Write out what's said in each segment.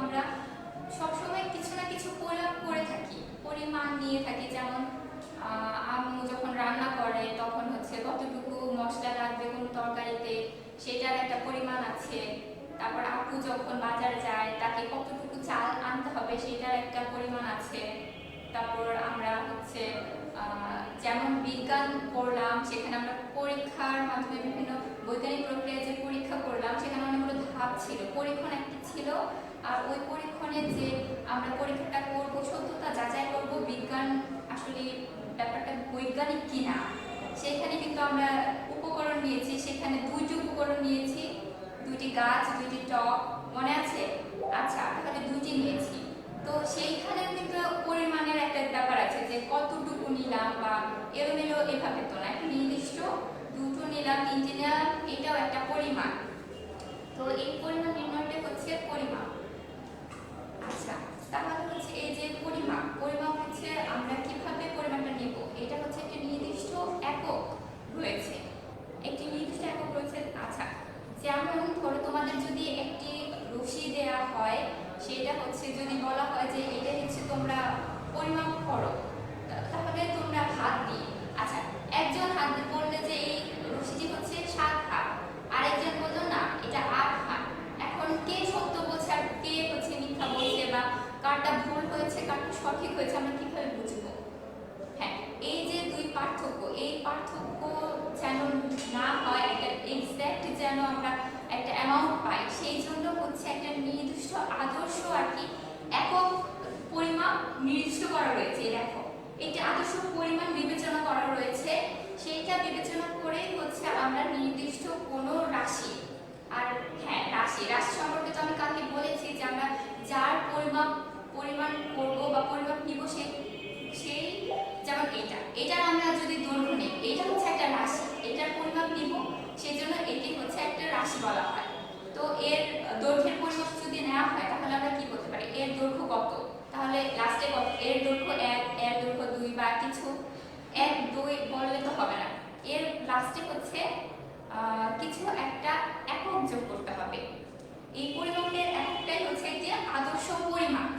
আমরা সবসময় কিছু না কিছু পরিমাপ করে থাকি। পরিমাণ নিয়ে থাকি, যেমন আম্মু যখন রান্না করে, তখন হচ্ছে কতটুকু মশলা লাগবে, কোন তরকারিতে, সেটার একটা পরিমাণ আছে। তারপর আপু যখন বাজার যায়, তাকে কতটুকু চাল আনতে হবে, সেটার একটা পরিমাণ আছে। তারপর আমরা হচ্ছে যেমন বিজ্ঞান পড়লাম সেখানে আমরা পরীক্ষার মাধ্যমে বিভিন্ন বৈজ্ঞানিক প্রক্রিয়ায় যে পরীক্ষা করলাম, সেখানে অনেকগুলো ধাপ ছিল। পরীক্ষণ একটা ছিল আর ওই পরীক্ষণে যে আমরা পরীক্ষাটা করব, সত্যতা যাচাই করব, বিজ্ঞান আসলে ব্যাপারটা বৈজ্ঞানিক কিনা, সেখানে কিন্তু আমরা উপকরণ নিয়েছি, সেখানে দুইটি উপকরণ নিয়েছি, দুইটি গাছ, দুইটি টক মনে আছে? আচ্ছা তাহলে দুইটি নিয়েছি। তো সেইখানে কিন্তু পরিমাণের একটা ব্যাপার আছে যে কতটুকু নিলাম বা এলোমেলো এভাবে তো না, একটা নির্দিষ্ট দুটো নিলাম, তিনটে নিলাম, এটাও একটা পরিমাণ। তো এই পরিমাণ নির্ণয়টা হচ্ছে পরিমাপ। আচ্ছা তাহলে হচ্ছে এই যে পরিমাপ পরিমাপ হচ্ছে আমরা কীভাবে পরিমাপটা নেব এটা হচ্ছে একটা নির্দিষ্ট একক রয়েছে একটি নির্দিষ্ট একক রয়েছে আচ্ছা যেমন ধরো তোমাদের যদি একটি রশি দেয়া হয় সেটা হচ্ছে যদি বলা হয় যে এটা হচ্ছে তোমরা পরিমাপ করো তা- তাহলে তোমরা হাত দিয়ে আচ্ছা একজন হাত দিয়ে বললে যে এই রশিটি হচ্ছে সাত হাত আরেকজন বলল না এটা আট হাত এখন কে সত্য বলছে আর কে হচ্ছে মিথ্যা বলছে বা কারটা ভুল হয়েছে কারটা সঠিক হয়েছে আমরা কীভাবে বুঝব হ্যাঁ এই যে দুই পার্থক্য এই পার্থক্য যেন না হয় একটা এক্সাক্ট যেন আমরা একটা অ্যামাউন্ট পাই সেই জন্য হচ্ছে একটা নির্দিষ্ট আদর্শ আর কি একক পরিমাপ নির্দিষ্ট করা রয়েছে এই দেখো। একটি আদর্শ পরিমাণ বিবেচনা করা রয়েছে সেইটা বিবেচনা করেই হচ্ছে আমরা নির্দিষ্ট কোনো রাশি আর হ্যাঁ রাশি রাশি সম্পর্কে তো আমি কালকে বলেছি যে আমরা যার পরিমাপ পরিমাণ করব বা পরিমাপ নিব সেই সেই যেমন এটা এটার আমরা যদি দৈর্ঘ্য নিই এটা হচ্ছে একটা রাশি এটার পরিমাপ নিব সেই জন্য এটি হচ্ছে একটা রাশি বলা হয় তো এর দৈর্ঘ্যের পরিমাপ যদি নেওয়া হয় তাহলে আমরা কি করতে পারি এর দৈর্ঘ্য কত তাহলে লাস্টে কত এর দৈর্ঘ্য এক এর দৈর্ঘ্য দুই বা কিছু এক দুই বললে তো হবে না। এর লাস্টে হচ্ছে কিছু একটা একক যোগ করতে হবে। এই পরিমাপের একটাই হচ্ছে যে আদর্শ পরিমাপ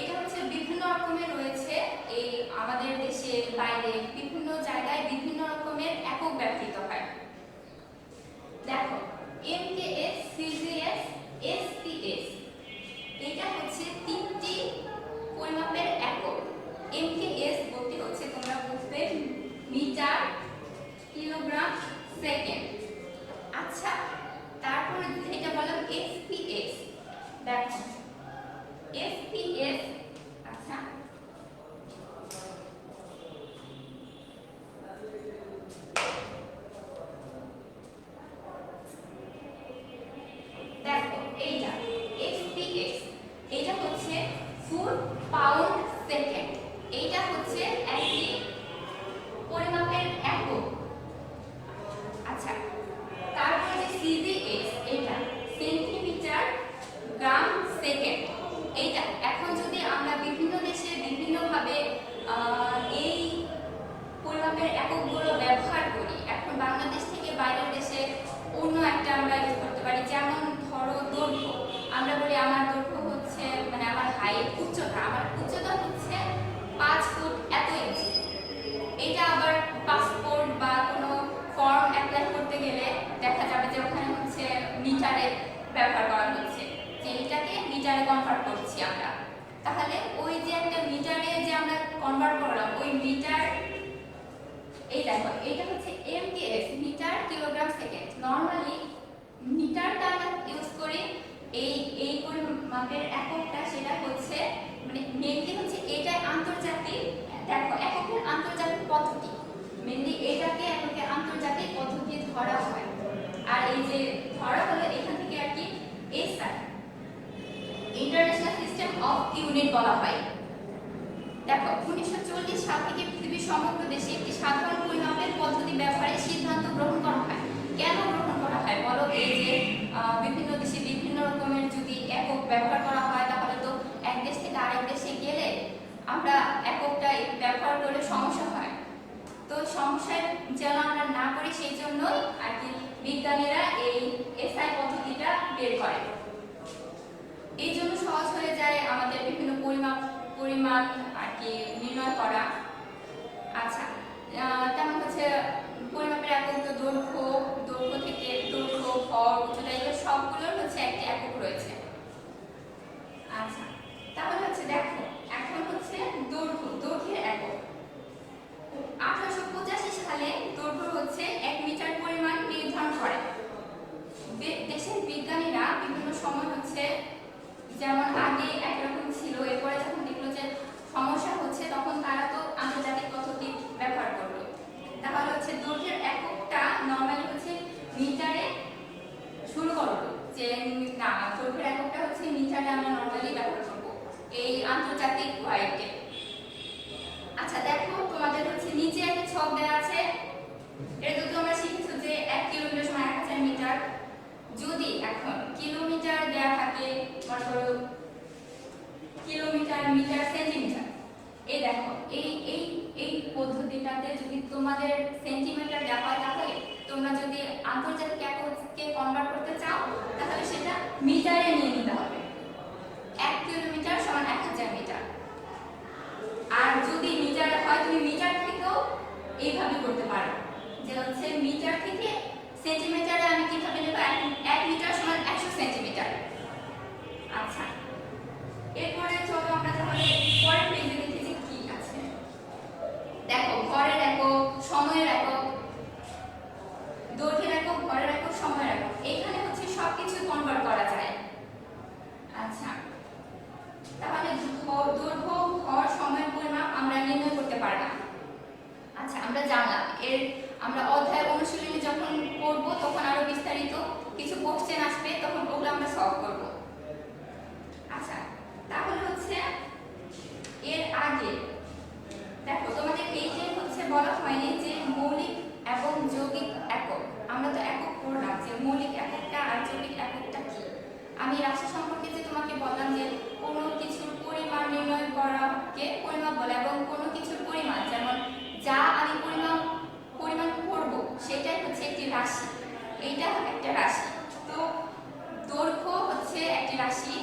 এটা হচ্ছে বিভিন্ন রকমের রয়েছে। এই আমাদের দেশের বাইরে বিভিন্ন জায়গায় বিভিন্ন রকমের একক ব্যবহৃত হয়। দেখো এমকেএস সিজিএস এসপিএস এটা হচ্ছে তিনটি পরিমাপের একক এমকেএস বলতে হচ্ছে তোমরা বুঝবে মিটার কিলোগ্রাম সেকেন্ড আচ্ছা তারপরে এটা বললাম এসপিএস দেখো এসপিএস আচ্ছা দেখো এইটা এসপিএস এটা হচ্ছে ফুট পাউন্ড সেকেন্ড এইটা হচ্ছে একটি পরিমাপের একক আচ্ছা তারপরে যে সিজিএস এটা সেন্টিমিটার গ্রাম সেকেন্ড এইটা এখন যদি আমরা বিভিন্ন দেশে বিভিন্নভাবে আহ, এই পরিমাপের এককগুলো ব্যবহার করি এখন বাংলাদেশ থেকে বাইরের দেশে অন্য একটা আমরা ইউজ করতে পারি যেমন ধরো দৈর্ঘ্য বলি আমার দৈর্ঘ্য হচ্ছে মানে আমার হাইট উচ্চতা, আমার উচ্চতা হচ্ছে পাঁচ ফুট এত ইঞ্চি এটা আবার পাসপোর্ট বা কোনো ফর্ম অ্যাপ্লাই করতে গেলে দেখা যাবে যে ওখানে হচ্ছে মিটারে ব্যবহার করা হচ্ছে। যে এটাকে মিটারে কনভার্ট করছি আমরা। তাহলে ওই যে একটা মিটারে যে আমরা কনভার্ট করলাম, ওই মিটার অফ ইউনিট বলা হয়। দেখো, উনিশশো চল্লিশ সাল থেকে পৃথিবীর সমগ্র দেশে একটি সাধারণ পরিমাপের পদ্ধতি ব্যবহারে সিদ্ধান্ত গ্রহণ করা হয়। কেন গ্রহণ করা হয়? বলো এই যে বিভিন্ন দেশে বিভিন্ন রকমের যদি একক ব্যবহার করা হয়, তাহলে তো এক দেশ থেকে আরেক দেশে গেলে আমরা এককটাই ব্যবহার করলে সমস্যা হয়। তো সমস্যায় যেন আমরা না করি, সেই জন্যই আর কি বিজ্ঞানীরা এই এসআই পদ্ধতিটা বের করে। এই জন্য সহজ হয়ে যায় আমাদের বিভিন্ন পরিমাপ, পরিমাণ আর কি নির্ণয় করা। আচ্ছা তেমন হচ্ছে পরিমাপের একক তো দৈর্ঘ্য দৈর্ঘ্য থেকে দৈর্ঘ্য, ভর, উচ্চতা, এগুলো সবগুলোর হচ্ছে একটি একক রয়েছে। আচ্ছা তাহলে হচ্ছে দেখো এখন হচ্ছে দৈর্ঘ্য দৈর্ঘ্যের একক আঠারোশো পঁচাশি সালে দৈর্ঘ্য হচ্ছে এক মিটার পরিমাণ নির্ধারণ করে বে- দেশের বিজ্ঞানীরা বিভিন্ন সময় হচ্ছে যেমন আগে একরকম ছিল এরপরে যখন দেখল যে সমস্যা হচ্ছে তখন তারা তো আন্তর্জাতিক পদ্ধতি ব্যবহার করল তাহলে হচ্ছে দৈর্ঘ্যের এককটা নর্মালি হচ্ছে মিটারে শুরু করল যে না দৈর্ঘ্যের এককটা হচ্ছে মিটারে আমরা নর্মালি ব্যবহার করব এই আন্তর্জাতিক ওয়াইডে আচ্ছা দেখো, তোমাদের হচ্ছে নিচে একটা ছক দেওয়া আছে। এটা তো তোমরা শিখেছো যে এক কিলোমিটার সমান এক হাজার মিটার, যদি এখন কিলোমিটার দেয়া থাকে, মনে কিলোমিটার, মিটার, সেন্টিমিটার, এই দেখো, এই এই এই পদ্ধতিটাতে যদি তোমাদের সেন্টিমিটার দেওয়া হয় তাহলে তোমরা যদি আন্তর্জাতিক এককে কনভার্ট করতে চাও, তাহলে সেটা মিটারে নিয়ে নিতে হবে এক কিলোমিটার সমান এক হাজার মিটার আর যদি মিটার হয় তুমি মিটার থেকেও এইভাবে করতে পারো। যে হচ্ছে মিটার থেকে সেন্টিমিটারে আমি কীভাবে নেব? এক মিটার সমান একশো সেন্টিমিটার আচ্ছা। এরপরে চলো আমরা তাহলে পরের পেজে দেখি যে কি আছে। দেখো, ঘরের একক, সময়ের একক, দৈর্ঘ্যের একক, ঘরের একক, সময়ের একক। এখানে হচ্ছে সবকিছু কনভার্ট করা যায়। আচ্ছা। তাহলে ধ- দৈর্ঘ্য ভর সময়ের পরিমাপ আমরা নির্ণয় করতে পারলাম। আচ্ছা আমরা জানলাম। এর আমরা অধ্যায় অনুশীলনী যখন করব তখন আরও বিস্তারিত কিছু কোশ্চেন আসবে, তখন ওগুলো আমরা সলভ করব। আচ্ছা তাহলে হচ্ছে এর আগে, দেখো তোমাদের যে হচ্ছে বলা হয়নি যে মৌলিক এবং যৌগিক একক আমরা তো একক পড়লাম যে মৌলিক এককটা আর যৌগিক এককটা কি আমি রাশি সম্পর্কে যে তোমাকে বললাম যে কোনো কিছুর পরিমাণ নির্ণয় করাকে পরিমাপ বলে এবং কোনো কিছুর পরিমাণ যেমন যা আমি পরিমাপ পরিমাণ করব সেটাই হচ্ছে একটি রাশি এইটা একটা রাশি তো দৈর্ঘ্য হচ্ছে একটি রাশি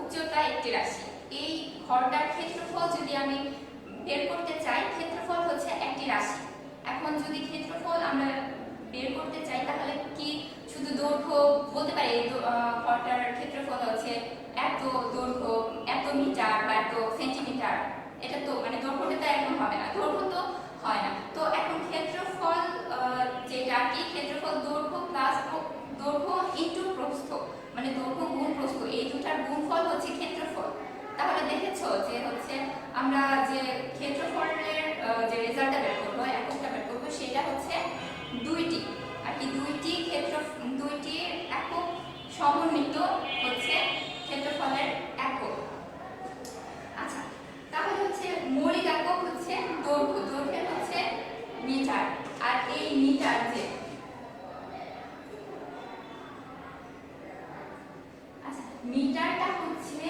উচ্চতা একটি রাশি এই ঘরটার ক্ষেত্রফল যদি আমি বের করতে চাই, ক্ষেত্রফল হচ্ছে একটি রাশি। এখন যদি ক্ষেত্রফল আমরা বের করতে চাই, তাহলে কি শুধু দৈর্ঘ্য বলতে পারি? ঘরটার ক্ষেত্রফল হচ্ছে এত দৈর্ঘ্য, এত মিটার বা এত সেন্টিমিটার। এটা তো মানে দৈর্ঘ্যটা তো এখন হবে না, দৈর্ঘ্য তো হয় না। তো এখন ক্ষেত্রফল যেটা কি, ক্ষেত্রফল দৈর্ঘ্য প্লাস দৈর্ঘ্য ইন্টু প্রস্থ মানে দৈর্ঘ্য গুণ প্রস্থ, এই দুটার গুণফল হচ্ছে ক্ষেত্রফল তাহলে দেখেছ যে হচ্ছে আমরা যে ক্ষেত্রফলের যে রেজাল্টটা বের করব, এককটা বের করব, সেটা হচ্ছে দুইটি। আর কি দুইটি ক্ষেত্র, দুইটি একক সমন্বিত হচ্ছে ক্ষেত্রফলের একক আচ্ছা তাহলে হচ্ছে মৌলিক একক হচ্ছে দৈর্ঘ্য দৈর্ঘ্যের হচ্ছে মিটার আর এই মিটার যে আচ্ছা মিটারটা হচ্ছে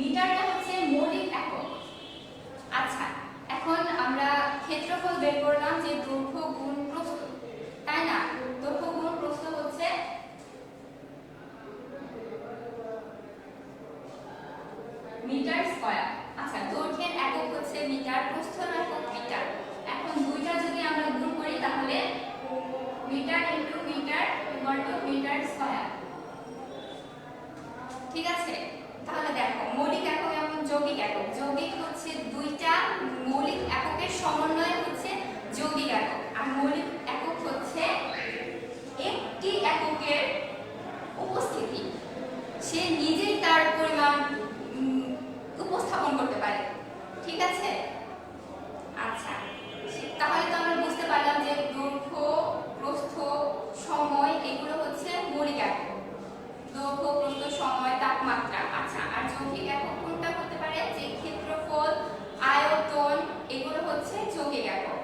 মিটারটা হচ্ছে মৌলিক একক। আচ্ছা এখন আমরা ক্ষেত্রফল বের করলাম যে দৈর্ঘ্য গুণ প্রস্থ। তাই না? দৈর্ঘ্য গুণ প্রস্থ হচ্ছে মিটার স্কয়ার। আচ্ছা দৈর্ঘ্যের একক হচ্ছে মিটার প্রস্থের একক মিটার এখন দুইটা যদি আমরা গুণ করি, তাহলে metre into metre equal to metre square. ঠিক আছে? তাহলে দেখো, মৌলিক একক এবং যৌগিক একক। যৌগিক হচ্ছে দুইটা, মৌলিক এককের সমন্বয় হচ্ছে যৌগিক একক। আর মৌলিক একক হচ্ছে একটি এককের উপস্থিতি। সে নিজেই তার পরিমাণ উপস্থাপন করতে পারে। ঠিক আছে? আচ্ছা তাহলে তো আমরা বুঝতে পারলাম যে দৈর্ঘ্য প্রস্থ, সময়, এগুলো দৈর্ঘ্য প্রস্থ সময় তাপমাত্রা। আচ্ছা আর যৌগিক একক কোনটা হতে পারে যে ক্ষেত্রফল, আয়তন, এগুলো হচ্ছে যৌগিক একক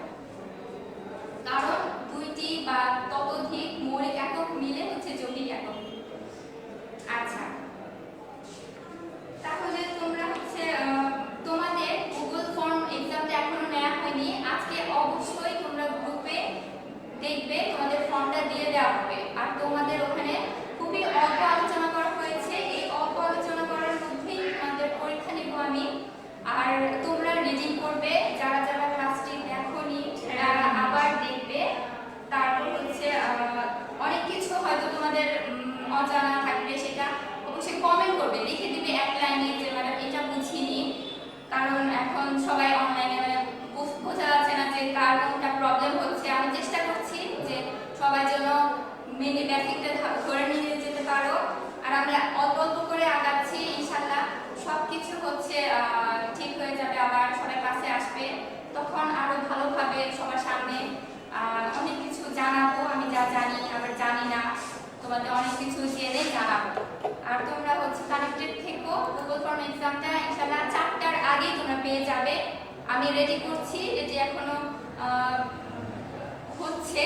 গুগল ফর্ম এক্সামটা ইনশাল্লাহ চারটার আগেই তোমরা পেয়ে যাবে। আমি রেডি করছি এটি এখনও হচ্ছে।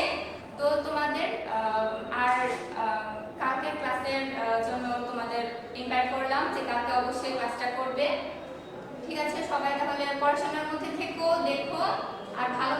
তো তোমাদের আর কালকের ক্লাসের জন্য তোমাদের ইনভাইট করলাম যে কালকে অবশ্যই ক্লাসটা করবে। ঠিক আছে, সবাই তাহলে পড়াশোনার মধ্যে থেকো, দেখো, আর ভালো